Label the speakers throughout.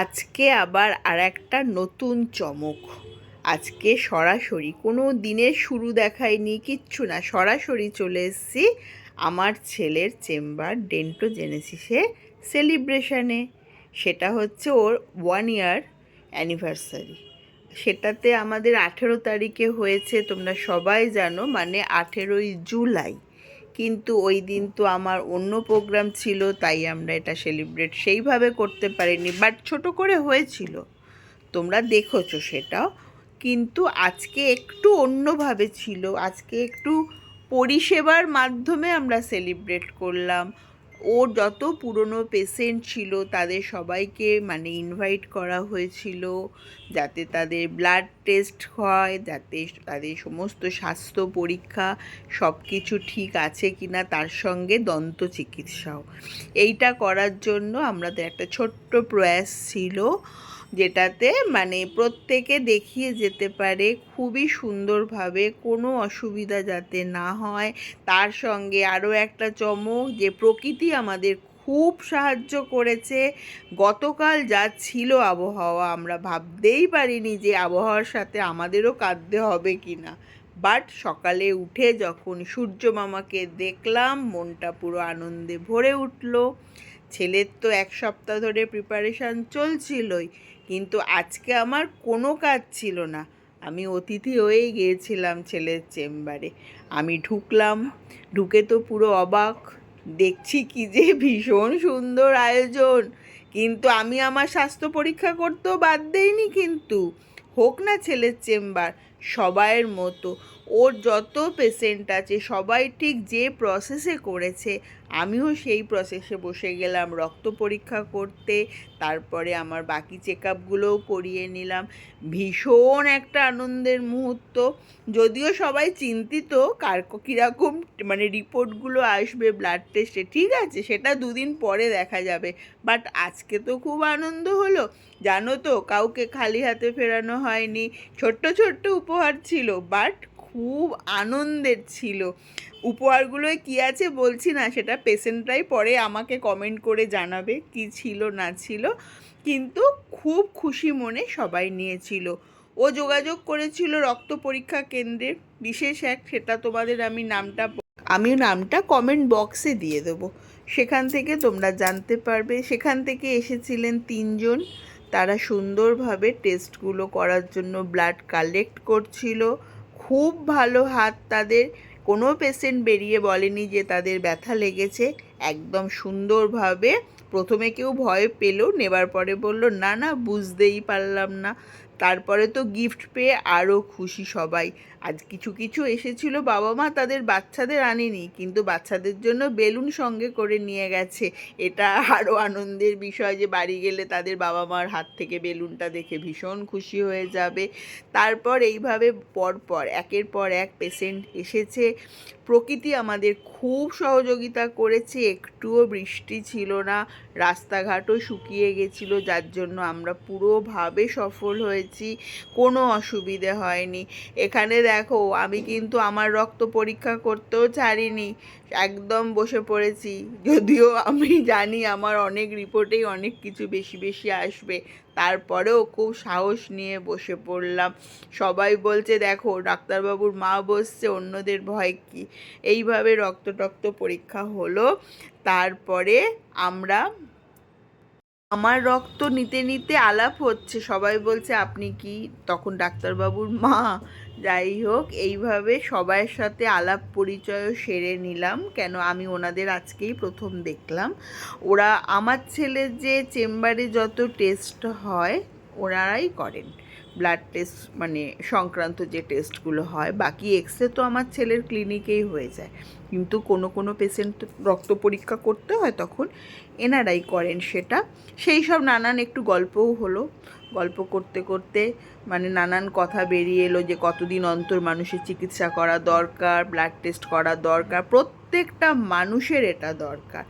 Speaker 1: আজকে আবার আর একটা নতুন চমক। আজকে সরাসরি কোনো দিনের শুরু দেখায়নি, কিচ্ছু না। সরাসরি চলে এসেছি আমার ছেলের চেম্বার ডেন্টোজেনেসিসে সেলিব্রেশনে। সেটা হচ্ছে ওর ওয়ান ইয়ার অ্যানিভার্সারি সেটাতে আমাদের আঠেরো তারিখে হয়েছে, তোমরা সবাই জানো মানে আঠেরোই জুলাই। কিন্তু ওই দিন তো আমার অন্য প্রোগ্রাম ছিল, তাই আমরা এটা সেলিব্রেট সেইভাবে করতে পারিনি বাট ছোট করে হয়েছিল। তোমরা দেখেছ সেটাও, কিন্তু আজকে একটু অন্যভাবে ছিল। আজকে একটু পরিষেবার মাধ্যমে আমরা সেলিব্রেট করলাম। ওর যত পুরনো পেশেন্ট ছিল, তাদের সবাইকে মানে ইনভাইট করা হয়েছিল যাতে তাদের ব্লাড টেস্ট হয়, যাতে তাদের সমস্ত স্বাস্থ্য পরীক্ষা সব কিছু ঠিক আছে কিনা, তার সঙ্গে দন্ত চিকিৎসাও। এইটা করার জন্য আমাদের একটা ছোট্ট প্রয়াস ছিল। যেটাতে মানে প্রত্যেকে দেখিয়ে যেতে পারে খুবই সুন্দরভাবে, কোনো অসুবিধা যাতে না হয়। তার সঙ্গে আরও একটা চমক যে প্রকৃতি আমাদের খুব সাহায্য করেছে। গতকাল যা ছিল আবহাওয়া আমরা ভাবতেই পারিনি যে আবহাওয়ার সাথে আমাদেরও কাঁদতে হবে কি না বাট সকালে উঠে যখন সূর্য মামাকে দেখলাম, মনটা পুরো আনন্দে ভরে উঠল। ছেলের তো এক সপ্তাহ ধরে প্রিপারেশান চলছিলই, কিন্তু আজকে আমার কোনো কাজ ছিল না। আমি অতিথি হয়েই গিয়েছিলাম ছেলের চেম্বারে। আমি ঢুকলাম, ঢুকে তো পুরো অবাক। দেখছি কি যে ভীষণ সুন্দর আয়োজন, কিন্তু আমি আমার স্বাস্থ্য পরীক্ষা করতেও বাদ দেইনি কিন্তু। হোক না ছেলের চেম্বার সবাইয়ের মতো ওর যত পেশেন্ট আছে, সবাই ঠিক যে প্রসেসে করেছে, আমিও সেই প্রসেসে বসে গেলাম, রক্ত পরীক্ষা করতে, তারপরে আমার বাকি চেক আপগুলোও করিয়ে নিলাম। ভীষণ একটা আনন্দের মুহূর্ত। যদিও সবাই চিন্তিত, কার কীরকম মানে রিপোর্টগুলো আসবে ব্লাড টেস্টে ঠিক আছে, সেটা দুদিন পরে দেখা যাবে। বাট আজকে তো খুব আনন্দ হলো। জানো তো, কাউকে খালি হাতে ফেরানো হয়নি। ছোট্ট ছোট্ট উপহার ছিল বাট খুব আনন্দের ছিল। উপহারগুলোয় কী আছে বলছি না, সেটা পেশেন্টরাই পরে আমাকে কমেন্ট করে জানাবে কি ছিল, না ছিল। কিন্তু খুব খুশি মনে সবাই নিয়েছিল। ও যোগাযোগ করেছিল রক্ত পরীক্ষা কেন্দ্রের বিশেষ এক, সেটা তোমাদের আমি নামটা আমি নামটা কমেন্ট বক্সে দিয়ে দেবো। সেখান থেকে তোমরা জানতে পারবে। সেখান থেকে এসেছিলেন তিনজন। তারা সুন্দরভাবে টেস্টগুলো করার জন্য ব্লাড কালেক্ট করছিল। খুব ভালো হাত তাদের। কোনো পেশেন্ট বেরিয়ে বলেনি যে তাদের ব্যথা লেগেছে। একদম সুন্দরভাবে প্রথমে কেউ ভয় পেলেও নেবার পরে বলল, না না, বুঝতেই পারলাম না। তারপরে তো গিফট পেয়ে আরও খুশি সবাই। আজ কিছু কিছু এসেছিল বাবা মা তাদের বাচ্চাদের আনেনি, কিন্তু বাচ্চাদের জন্য বেলুন সঙ্গে করে নিয়ে গেছে। এটা আরও আনন্দের বিষয় যে বাড়ি গেলে তাদের বাবা মার হাত থেকে বেলুনটা দেখে ভীষণ খুশি হয়ে যাবে। তারপর এইভাবে পরপর, একের পর এক পেশেন্ট এসেছে। প্রকৃতি আমাদের খুব সহযোগিতা করেছে, একটুও বৃষ্টি ছিল না, রাস্তাঘাটও শুকিয়ে গেছিল, যার জন্য আমরা পুরোভাবে সফল হয়েছি, কোনো অসুবিধে হয়নি। এখানে দেখো, আমি কিন্তু আমার রক্ত পরীক্ষা করতেও ছাড়িনি, একদম বসে পড়েছি। যদিও আমি জানি আমার অনেক রিপোর্টেই অনেক কিছু বেশি বেশি আসবে। তারপরেও খুব সাহস নিয়ে বসে পড়লাম। সবাই বলছে, দেখো, ডাক্তারবাবুর মা বসছে, অন্যদের ভয় কি? এইভাবে রক্ত টক্ত পরীক্ষা হলো। তারপরে আমরা, আমার রক্ত নিতে নিতে আলাপ হচ্ছে। সবাই বলছে, আপনি কি? তখন ডাক্তারবাবুর মা যাই হোক, এইভাবে সবার সাথে আলাপ পরিচয়ও সেরে নিলাম। কেন আমি ওনাদের আজকেই প্রথম দেখলাম। ওরা আমার ছেলে যে চেম্বারে যত টেস্ট হয়, ওনারাই করেন। ব্লাড টেস্ট মানে সংক্রান্ত যে টেস্টগুলো হয়, বাকি এক্সরে তো আমার ছেলের ক্লিনিকেই হয়ে যায়। কিন্তু কোনো কোনো পেশেন্ট রক্ত পরীক্ষা করতে হয়, তখন এনারাই করেন সেটা। সেই সব নানান একটু গল্পও হলো। গল্প করতে করতে মানে নানান কথা বেরিয়ে এলো যে কতদিন অন্তর মানুষের চিকিৎসা করা দরকার ব্লাড টেস্ট করা দরকার, প্রত্যেকটা মানুষের এটা দরকার।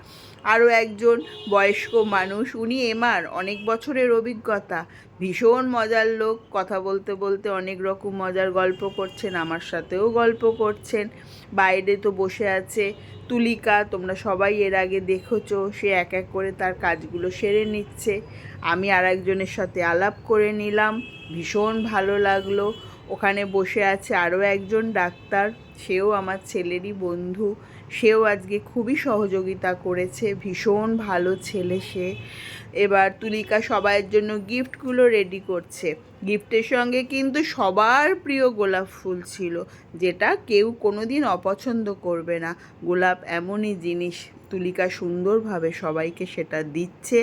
Speaker 1: আরও একজন বয়স্ক মানুষ। উনি এমার অনেক বছরের অভিজ্ঞতা। ভীষণ মজার লোক, কথা বলতে বলতে অনেক রকম মজার গল্প করছেন, আমার সাথেও গল্প করছেন। বাইরে তো বসে আছে তুলিকা, তোমরা সবাই এর আগে দেখেছ, সে এক এক করে তার কাজগুলো সেরে নিচ্ছে। আমি আর একজনের সাথে আলাপ করে নিলাম, ভীষণ ভালো লাগল। ওখানে বসে আছে আরও একজন ডাক্তার, সেও আমার ছেলেরই বন্ধু। সেও আজকে খুবই সহযোগিতা করেছে, ভীষণ ভালো ছেলে সে। এবার তুলিকা সবাইয়ের জন্য গিফটগুলো রেডি করছে। গিফটের সঙ্গে কিন্তু সবার প্রিয় গোলাপ ফুল ছিল, যেটা কেউ কোনো দিন অপছন্দ করবে না। গোলাপ এমনই জিনিস, তুলিকা সুন্দরভাবে সবাইকে সেটা দিচ্ছে।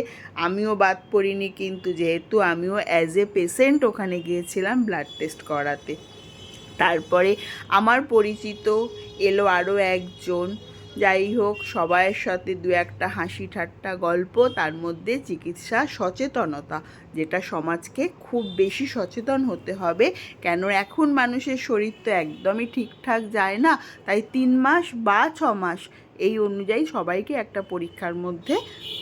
Speaker 1: আমিও বাদ পড়িনি কিন্তু, যেহেতু আমিও অ্যাজ এ পেশেন্ট ওখানে গিয়েছিলাম ব্লাড টেস্ট করাতে। তারপরে আমার পরিচিত এলো আরও একজন। যাই হোক, সবাইয়ের সাথে দু একটা হাসি ঠাট্টা গল্প, তার মধ্যে চিকিৎসা সচেতনতা। যেটা সমাজকে খুব বেশি সচেতন হতে হবে। কেন এখন মানুষের শরীর তো একদমই ঠিকঠাক যায় না, তাই তিন মাস বা ছ মাস এই অনুযায়ী সবাইকে একটা পরীক্ষার মধ্যে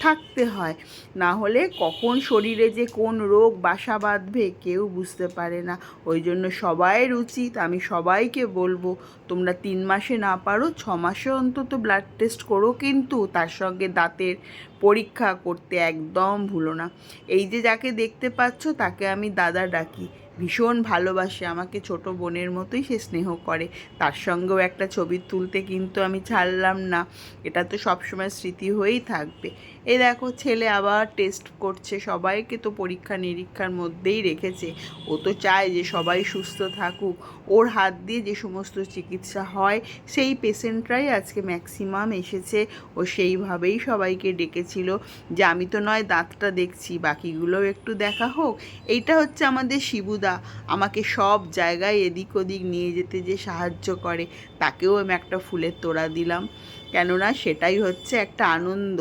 Speaker 1: থাকতে হয়। না হলে কখন শরীরে যে কোন রোগ বাসা বাঁধবে কেউ বুঝতে পারে না। ওই জন্য সবাইয়ের উচিত, আমি সবাইকে বলব, তোমরা তিন মাসে না পারো, ছ মাসে অন্তত ব্লাড টেস্ট করো কিন্তু, তার সঙ্গে দাঁতের পরীক্ষা করতে একদম ভুলো না। এই যে যাকে দেখতে পাচ্ছ তাকে আমি দাদা ডাকি। ভীষণ ভালোবাসে, আমাকে ছোট বোনের মতোই সে স্নেহ করে। তার সঙ্গেও একটা ছবি তুলতে কিন্তু আমি ছাড়লাম না। এটা তো সবসময় স্মৃতি হয়েই থাকবে। এ দেখো ছেলে আবার টেস্ট করছে, সবাইকে তো পরীক্ষা নিরীক্ষার মধ্যেই রেখেছে। ও তো চায় যে সবাই সুস্থ থাকুক। ওর হাত দিয়ে যে সমস্ত চিকিৎসা হয়, সেই পেশেন্টরাই আজকে ম্যাক্সিমাম এসেছে। ও সেইভাবেই সবাইকে ডেকেছিল যে, আমি তো নয়, দাঁতটা দেখছি, বাকিগুলোও একটু দেখা হোক। এইটা হচ্ছে আমাদের শিবুদা। আমাকে সব জায়গায় এদিক ওদিক নিয়ে যেতে যে সাহায্য করে, তাকেও আমি একটা ফুলের তোড়া দিলাম। কেননা সেটাই হচ্ছে একটা আনন্দ।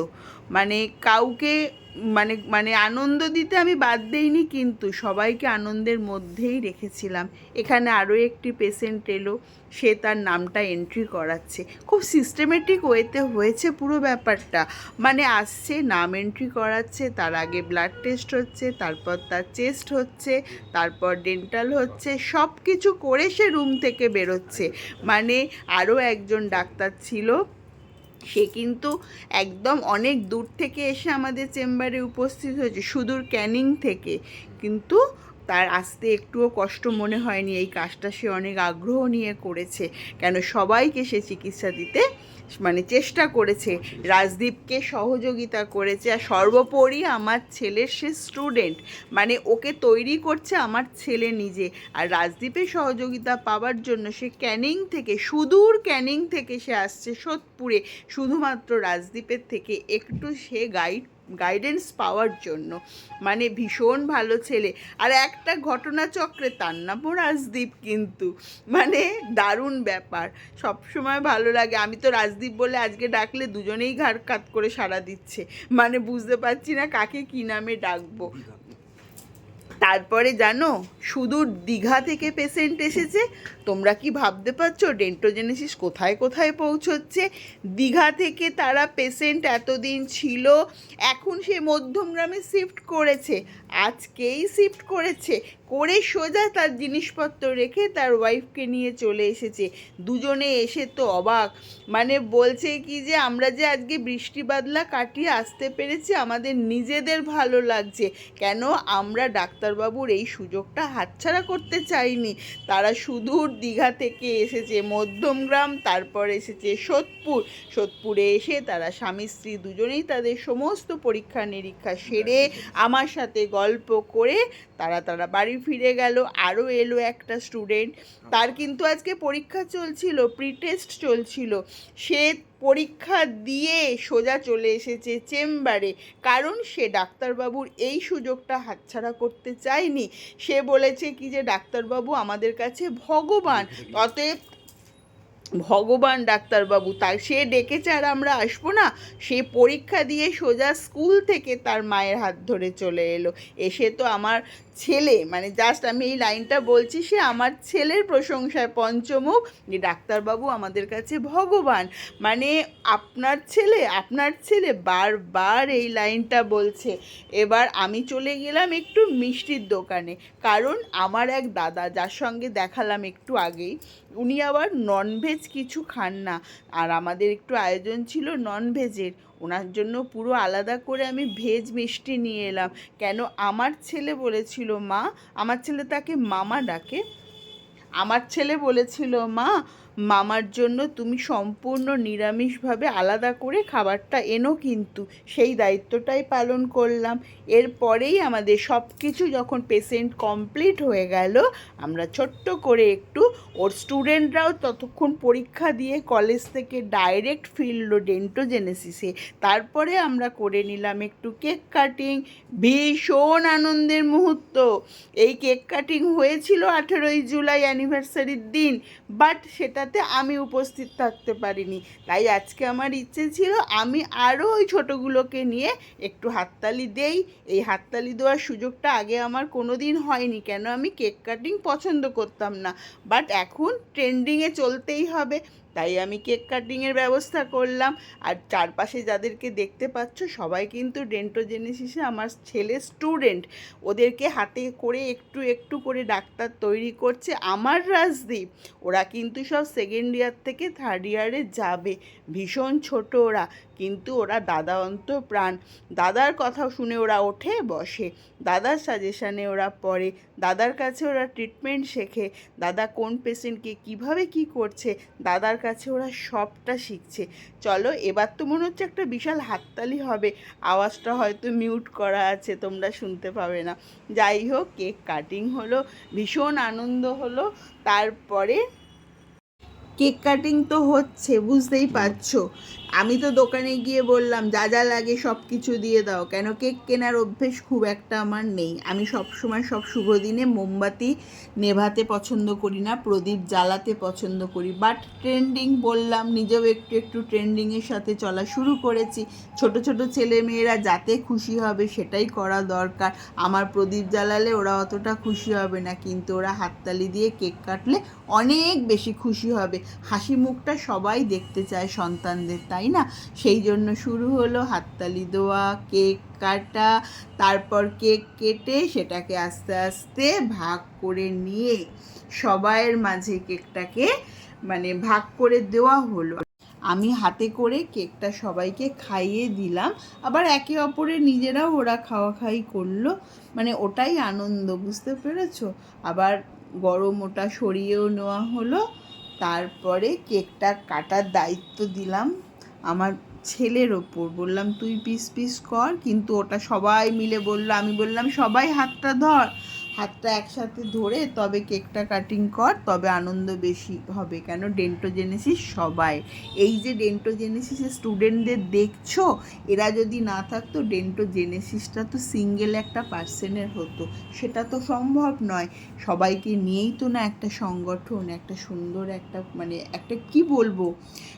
Speaker 1: মানে কাউকে মানে মানে আনন্দ দিতে আমি বাদ দেইনি কিন্তু সবাইকে আনন্দের মধ্যেই রেখেছিলাম। এখানে আরও একটি পেশেন্ট এলো, সে তার নামটা এন্ট্রি করাচ্ছে। খুব সিস্টেমেটিক ওয়েতে হয়েছে পুরো ব্যাপারটা। মানে আসছে, নাম এন্ট্রি করাচ্ছে, তার আগে ব্লাড টেস্ট হচ্ছে, তারপর তার চেস্ট হচ্ছে, তারপর ডেন্টাল হচ্ছে সব কিছু করে সে রুম থেকে বেরোচ্ছে। মানে আরও একজন ডাক্তার ছিল সে কিন্তু একদম অনেক দূর থেকে এসে আমাদের চেম্বারে উপস্থিত হয়েছে, সুদূর ক্যানিং থেকে। কিন্তু তার আসতে একটুও কষ্ট মনে হয়নি। এই কাজটা সে অনেক আগ্রহ নিয়ে করেছে। কেন? সবাইকে সে চিকিৎসা দিতে মানে চেষ্টা করেছে। রাজদীপকে সহযোগিতা করেছে। আর সর্বোপরি আমার ছেলের সে স্টুডেন্ট মানে ওকে তৈরি করছে আমার ছেলে নিজে। আর রাজদীপের সহযোগিতা পাওয়ার জন্য সে ক্যানিং থেকে, সুদূর ক্যানিং থেকে সে আসছে সোদপুরে। শুধুমাত্র রাজদীপের থেকে একটু সে গাইড গাইডেন্স পাওয়ার জন্য। মানে ভীষণ ভালো ছেলে। আর একটা ঘটনাচক্রে তার নামও রাজদীপ কিন্তু। মানে দারুণ ব্যাপার। সব সময় ভালো লাগে। আমি তো রাজদীপ বলে আজকে ডাকলে দুজনেই ঘাড় কাত করে সাড়া দিচ্ছে। মানে বুঝতে পারছি না কাকে কী নামে ডাকবো। তারপরে জানো, সুদূর দীঘা থেকে পেশেন্ট এসেছে। তোমরা কি ভাবতে পারছ ডেন্টোজেনেসিস কোথায় কোথায় পৌঁছচ্ছে? দীঘা থেকে তারা পেশেন্ট এতদিন ছিল, এখন সে মধ্যমগ্রামে শিফট করেছে। আজকেই শিফট করেছে। করে সোজা তার জিনিসপত্র রেখে তার ওয়াইফকে নিয়ে চলে এসেছে। দুজনে এসে তো অবাক। মানে বলছে কি যে আমরা যে আজকে বৃষ্টি বাদলা কাটিয়ে আসতে পেরেছি আমাদের নিজেদের ভালো লাগছে। কেন আমরা ডাক্তারবাবুর এই সুযোগটা হাতছাড়া করতে চাইনি? তারা সুদূর দীঘা থেকে এসেছে মধ্যমগ্রাম তারপর এসেছে সোদপুর। সোদপুরে এসে তারা স্বামী স্ত্রী দুজনেই তাদের সমস্ত পরীক্ষা নিরীক্ষা সেরে আমার সাথে গল্প করে তারা তারা বাড়ি ফিরে গেল আরও এলো একটা স্টুডেন্ট তার কিন্তু আজকে পরীক্ষা চলছিল প্রি টেস্ট চলছিল। সে পরীক্ষা দিয়ে সোজা চলে এসেছে চেম্বারে। কারণ সে ডাক্তারবাবুর এই সুযোগটা হাতছাড়া করতে চায়নি। সে বলেছে কি যে, ডাক্তারবাবু আমাদের কাছে ভগবান। অতএব ভগবান ডাক্তারবাবু তাই সে ডেকেছে আর আমরা আসব না। সে পরীক্ষা দিয়ে সোজা স্কুল থেকে তার মায়ের হাত ধরে চলে এলো। এসে তো আমার ছেলে মানে জাস্ট আমি এই লাইনটা বলছি, সে আমার ছেলের প্রশংসায় পঞ্চমুখ। যে ডাক্তারবাবু আমাদের কাছে ভগবান। মানে আপনার ছেলে আপনার ছেলে বারবার এই লাইনটা বলছে। এবার আমি চলে গেলাম একটু মিষ্টির দোকানে। কারণ আমার এক দাদা, যার সঙ্গে দেখালাম একটু আগেই, উনি আবার ননভেজ কিছু খান না। আর আমাদের একটু আয়োজন ছিল ননভেজের ওনার জন্য পুরো আলাদা করে আমি ভেজ মিষ্টি নিয়ে এলাম। কেন? আমার ছেলে বলেছিল, মা, আমার ছেলে তাকে মামা ডাকে। আমার ছেলে বলেছিল, মা মামার জন্য তুমি সম্পূর্ণ নিরামিষভাবে আলাদা করে খাবারটা এনো কিন্তু। সেই দায়িত্বটাই পালন করলাম। এরপরেই আমাদের সব কিছু যখন পেশেন্ট কমপ্লিট হয়ে গেল, আমরা ছোট্ট করে একটু ওর স্টুডেন্টরাও ততক্ষণ পরীক্ষা দিয়ে কলেজ থেকে ডাইরেক্ট ফিরল ডেন্টোজেনেসিসে তারপরে আমরা করে নিলাম একটু কেক কাটিং ভীষণ আনন্দের মুহূর্ত। এই কেক কাটিং হয়েছিল আঠেরোই জুলাই অ্যানিভার্সারির দিন বাট সেটাতে আমি উপস্থিত থাকতে পারিনি। তাই আজকে আমার ইচ্ছে ছিল আমি আরও ওই ছোটোগুলোকে নিয়ে একটু হাততালি দেই। এই হাততালি দেওয়ার সুযোগটা আগে আমার কোনো দিন হয়নি। কেন? আমি কেক কাটিং পছন্দ করতাম না। বাট এখন ট্রেন্ডিংয়ে চলতেই হবে। তাই আমি কেক কাটিংয়ের ব্যবস্থা করলাম। আর চারপাশে যাদেরকে দেখতে পাচ্ছ, সবাই কিন্তু ডেন্টোজেনেসিসে আমার ছেলে স্টুডেন্ট। ওদেরকে হাতে করে একটু একটু করে ডাক্তার তৈরি করছে। আমার রাজদীপ, ওরা কিন্তু সব সেকেন্ড ইয়ার থেকে থার্ড ইয়ারে যাবে। ভীষণ ছোট ওরা। কিন্তু ওরা দাদা অন্ত প্রাণ দাদার কথা শুনে ওরা ওঠে, বসে। দাদার সাজেশানে ওরা পড়ে। দাদার কাছে ওরা ট্রিটমেন্ট শেখে। দাদা কোন পেশেন্টকে কীভাবে কি করছে, দাদার কাছে ওরা সবটা শিখছে। চলো, এবার তো মনে হচ্ছে একটা বিশাল হাততালি হবে। আওয়াজটা হয়তো মিউট করা আছে, তোমরা শুনতে পাবে না। যাই হোক কেক কাটিং হলো, ভীষণ আনন্দ হলো। তারপরে কেক কাটিং তো হচ্ছে, বুঝতেই পারছ। আমি তো দোকানে গিয়ে বললাম, যা যা লাগে সব কিছু দিয়ে দাও। কেন কেক কেনার অভ্যেস খুব একটা আমার নেই। আমি সব সময় সব শুভ দিনে মোমবাতি নেভাতে পছন্দ করি না, প্রদীপ জ্বালাতে পছন্দ করি। বাট ট্রেন্ডিং বললাম, নিজেও একটু একটু ট্রেন্ডিংয়ের সাথে চলা শুরু করেছি। ছোট ছোট ছেলে মেয়েরা যাতে খুশি হবে সেটাই করা দরকার। আমার প্রদীপ জ্বালালে ওরা অতটা খুশি হবে না, কিন্তু ওরা হাততালি দিয়ে কেক কাটলে অনেক বেশি খুশি হবে। হাসি মুখটা সবাই দেখতে চায় সন্তানদের, তাই না? সেই জন্য শুরু হলো হাততালি দেওয়া, কেক কাটা, তারপর কেক কেটে সেটাকে আস্তে আস্তে ভাগ করে নিয়ে সবাইয়ের মাঝে কেকটাকে মানে ভাগ করে দেওয়া হলো। আমি হাতে করে কেকটা সবাইকে খাইয়ে দিলাম। আবার একে অপরের নিজেরাও ওরা খাওয়া খাই করল। মানে ওটাই আনন্দ, বুঝতে পেরেছ? আবার গরম ওটা সরিয়েও নেওয়া হলো। তারপরে কেকটা কাটার দায়িত্ব দিলাম আমার ছেলের ওপর। বললাম, তুই পিস পিস কর। কিন্তু ওটা সবাই মিলে বলল, আমি বললাম, সবাই হাতটা ধর। হাতটা একসাথে ধরে তবে কেকটা কাটিং কর, তবে আনন্দ বেশি হবে। কেন? ডেন্টোজেনেসিস সবাই। এই যে ডেন্টোজেনেসিসের স্টুডেন্টদের দেখছ, এরা যদি না থাকতো ডেন্টোজেনেসিসটা তো সিঙ্গেল একটা পার্সনের হতো। সেটা তো সম্ভব নয়। সবাইকে নিয়েই তো না একটা সংগঠন, একটা সুন্দর একটা মানে একটা কি বলব?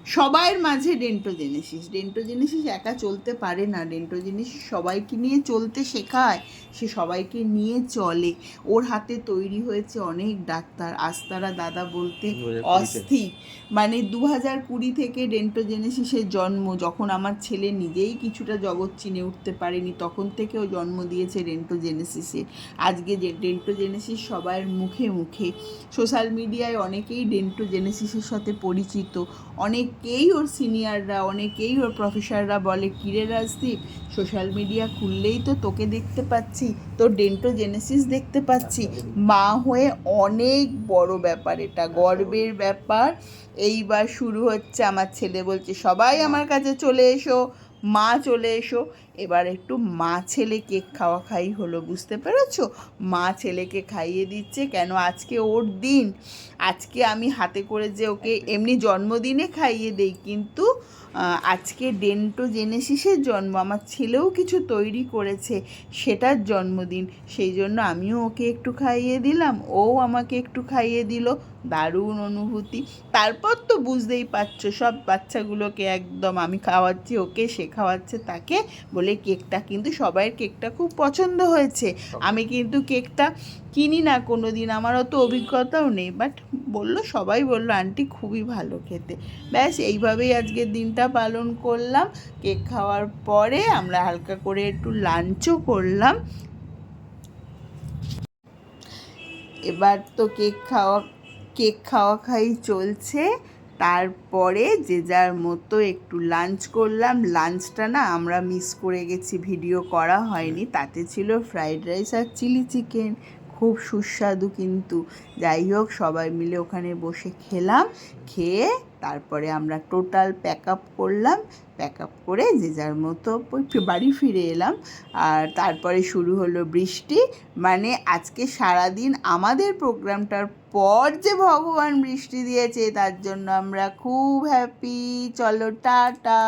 Speaker 1: সবাইয়ের মাঝে ডেন্টোজেনেসিস। ডেন্টোজেনেসিস একা চলতে পারে না। ডেন্টোজেনেসিস সবাইকে নিয়ে চলতে শেখায়। সে সবাইকে নিয়ে চলে। ওর হাতে তৈরি হয়েছে অনেক ডাক্তার। আস্তারা দাদা বলতে অস্থির। মানে দু হাজার কুড়ি থেকে ডেন্টোজেনেসিসের জন্ম যখন আমার ছেলে নিজেই কিছুটা জগৎ চিনে উঠতে পারেনি তখন থেকেও জন্ম দিয়েছে ডেন্টোজেনেসিসে। আজকে যে ডেন্টোজেনেসিস সবার মুখে মুখে। সোশ্যাল মিডিয়ায় অনেকেই ডেন্টোজেনেসিসের সাথে পরিচিত। অনেকেই ওর সিনিয়ররা অনেকেই ওর প্রফেসররা বলে কিরে রাজদীপ সোশ্যাল মিডিয়া খুললেই তো তোকে দেখতে পাচ্ছি। তোর ডেন্টোজেনেসিস দেখতে পাচ্ছি। মা হয়ে অনেক বড় ব্যাপার এটা, গর্বের ব্যাপার। এইবার শুরু হচ্ছে, আমার ছেলে বলছে, সবাই আমার কাছে চলে এসো, মা চলে এসো। এবার একটু মা ছেলে কেক খাওয়া খাই হলো বুঝতে পেরেছ? মা ছেলেকে খাইয়ে দিচ্ছে কেন? আজকে ওর দিন। আজকে আমি হাতে করে যে ওকে এমনি জন্মদিনে খাইয়ে দেই কিন্তু আজকে ডেন্টো জেনেসিসের জন্ম আমার ছেলেও কিছু তৈরি করেছে সেটার জন্মদিন সেই জন্য আমিও ওকে একটু খাইয়ে দিলাম ও আমাকে একটু খাইয়ে দিল দারুণ অনুভূতি। তারপর তো বুঝতেই পারছ সব বাচ্চাগুলোকে একদম আমি খাওয়াচ্ছি ওকে সে খাওয়াচ্ছে তাকে বলে কেকটা কিন্তু সবাইয়ের কেকটা খুব পছন্দ হয়েছে। আমি কিন্তু কেকটা কিনি না কোনো দিন আমার অত অভিজ্ঞতাও নেই বাট বলল, সবাই বলল, আন্টি, খুবই ভালো খেতে। ব্যাস, এইভাবেই আজকের দিনটা পালন করলাম। কেক খাওয়ার পরে আমরা হালকা করে একটু লাঞ্চও করলাম। এবার তো কেক খাওয়া কেক খাওয়া খাই চলছে। তারপরে যে যার মতো একটু লাঞ্চ করলাম। লাঞ্চটা না আমরা মিস করে গেছি ভিডিও করা হয়নি। তাতে ছিল ফ্রাইড রাইস আর চিলি চিকেন খুব সুস্বাদু কিন্তু। যাই হোক, সবাই মিলে ওখানে বসে খেলাম, খেয়ে তারপরে আমরা টোটাল প্যাক আপ করলাম প্যাক আপ করে যে যার মতো বাড়ি ফিরে এলাম। আর তারপরে শুরু হলো বৃষ্টি। মানে আজকে সারাদিন আমাদের প্রোগ্রামটার পর যে ভগবান বৃষ্টি দিয়েছে, তার জন্য আমরা খুব হ্যাপি চলো, টাটা।